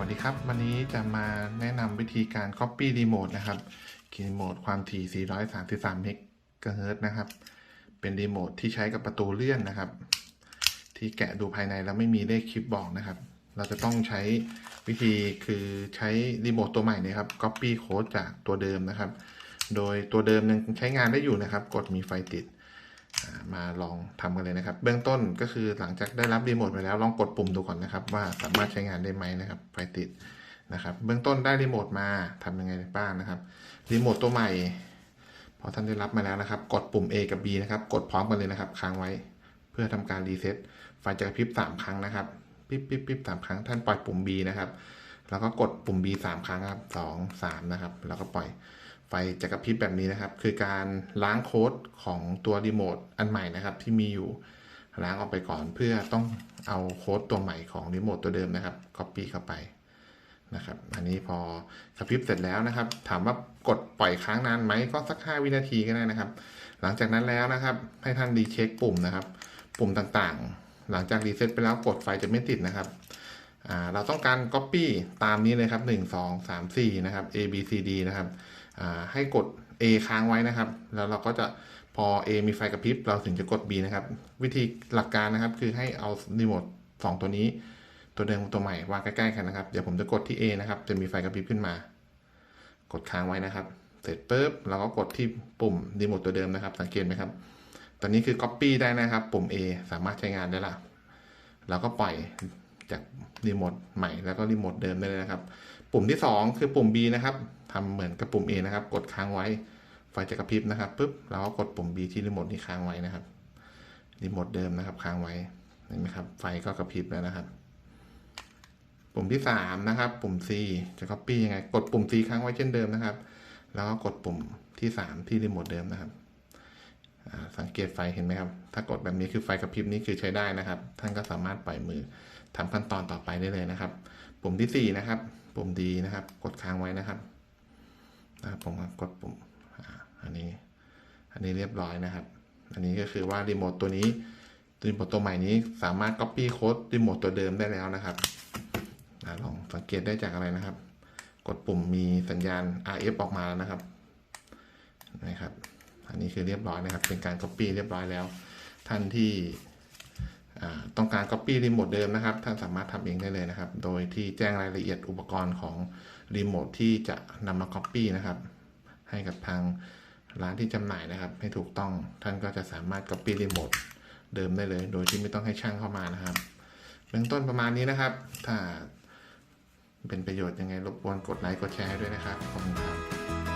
วัสดีครับ วันนี้จะมาแนะนำวิธีการ Copy Remote นะครับรีโมทความถี่ 433 เมกะเฮิรตซ์นะครับ เป็นรีโมทที่ใช้กับประตูเลื่อนนะครับ ที่แกะดูภายในแล้วไม่มีเลขคลิปบอกนะครับ เราจะต้องใช้วิธีคือใช้รีโมทตัวใหม่นะครับ Copy Code จากตัวเดิมนะครับ โดยตัวเดิมยังใช้งานได้อยู่นะครับ กดมีไฟติด มาลองทำกันเลยนะครับ เบื้องต้นก็คือหลังจากได้รับรีโมทไปแล้วลองกดปุ่มดูก่อนนะครับ ว่าสามารถใช้งานได้ไหมนะครับไฟติดนะครับ เบื้องต้นได้รีโมทมาทำยังไงบ้างนะครับรีโมทตัวใหม่พอท่านได้รับมาแล้วนะครับ กดปุ่ม A กับ B นะครับ กดพร้อมกันเลยนะครับค้างไว้ เพื่อทำการรีเซ็ตไฟจะกระพริบสามครั้งนะครับปิ๊บปิ๊บปิ๊บสามครั้งท่านปล่อยปุ่ม B นะครับ แล้วก็กดปุ่ม B สามครั้งครับสองสามนะครับ แล้วก็ปล่อย ไฟจะกระพริบแบบนี้นะครับ คือการล้างโค้ดของตัวรีโมทอันใหม่นะครับ ที่มีอยู่ล้างออกไปก่อนเพื่อต้องเอาโค้ดตัวใหม่ของรีโมทตัวเดิมนะครับ copy เข้าไปนะครับ อันนี้พอกระพริบเสร็จแล้วนะครับ ถามว่ากดปล่อยค้างนานไหมก็สัก 5 วินาทีก็ได้นะครับ หลังจากนั้นแล้วนะครับ ให้ท่านรีเช็คปุ่มนะครับ ปุ่มต่างๆ หลังจากรีเซ็ตไปแล้วกดไฟจะไม่ติดนะครับเราต้องการ Copy ตามนี้เลยครับ 1 2 3 4 นะครับ A B C D นะครับ ให้กด A ค้างไว้นะครับ แล้วเราก็จะพอ A มีไฟกระพริบเราถึงจะกด B นะครับ วิธีหลักการนะครับ คือให้เอารีโมท2ตัวนี้ ตัวเดิมกับตัวใหม่วางใกล้ๆกันนะครับ เดี๋ยวผมจะกดที่ A นะครับ จะมีไฟกระพริบขึ้นมา กดค้างไว้นะครับ เสร็จปุ๊บเราก็กดที่ปุ่มรีโมทตัวเดิมนะครับ สังเกตไหมครับ ตอนนี้คือ Copy ได้นะครับ ปุ่ม A สามารถใช้งานได้ละเราก็ปล่อยจากรีโมทใหม่แล้วก็รีโมทเดิมได้เลยนะครับ ปุ่มที่ 2 คือปุ่ม B นะครับทำเหมือนกับปุ่ม A นะครับ กดค้างไว้ ไฟจะกระพริบนะครับปุ๊บเราก็กดปุ่ม B ที่รีโมทนี้ค้างไว้นะครับรีโมทเดิมนะครับ ค้างไว้เห็นไหมครับ ไฟก็กระพริบแล้วนะครับ ปุ่มที่ 3 นะครับ ปุ่ม C จะ copy ยังไง กดปุ่ม C ค้างไว้เช่นเดิมนะครับ แล้วก็กดปุ่มที่ 3 ที่รีโมทเดิมนะครับสังเกตไฟเห็นไหมครับ ถ้ากดแบบนี้คือไฟกระพริบนี่คือใช้ได้นะครับ ท่านก็สามารถปล่อยมือทำขั้นตอนต่อไปได้เลยนะครับ ปุ่มที่สี่นะครับ ปุ่มดีนะครับ กดค้างไว้นะครับนะครับผมกดปุ่มอันนี้ อันนี้เรียบร้อยนะครับ อันนี้ก็คือว่ารีโมทตัวนี้รีโมทตัวใหม่นี้สามารถ Copy โค้ดรีโมทตัวเดิมได้แล้วนะครับลองสังเกตได้จากอะไรนะครับ กดปุ่มมีสัญญาณ RF ออกมาแล้วนะครับนะครับ อันนี้คือเรียบร้อยนะครับ เป็นการ Copy เรียบร้อยแล้ว ท่านที่ ต้องการ Copy รีโมทเดิมนะครับ ท่านสามารถทำเองได้เลยนะครับ โดยที่แจ้งรายละเอียดอุปกรณ์ของรีโมทที่จะนำมา Copy นะครับ ให้กับทางร้านที่จำหน่ายนะครับ ให้ถูกต้องท่านก็จะสามารถ Copy รีโมทเดิมได้เลย โดยที่ไม่ต้องให้ช่างเข้ามานะครับเบื้องต้นประมาณนี้นะครับ ถ้าเป็นประโยชน์ยังไงรบกวนกดไลค์กดแชร์ด้วยนะครับขอบคุณครับ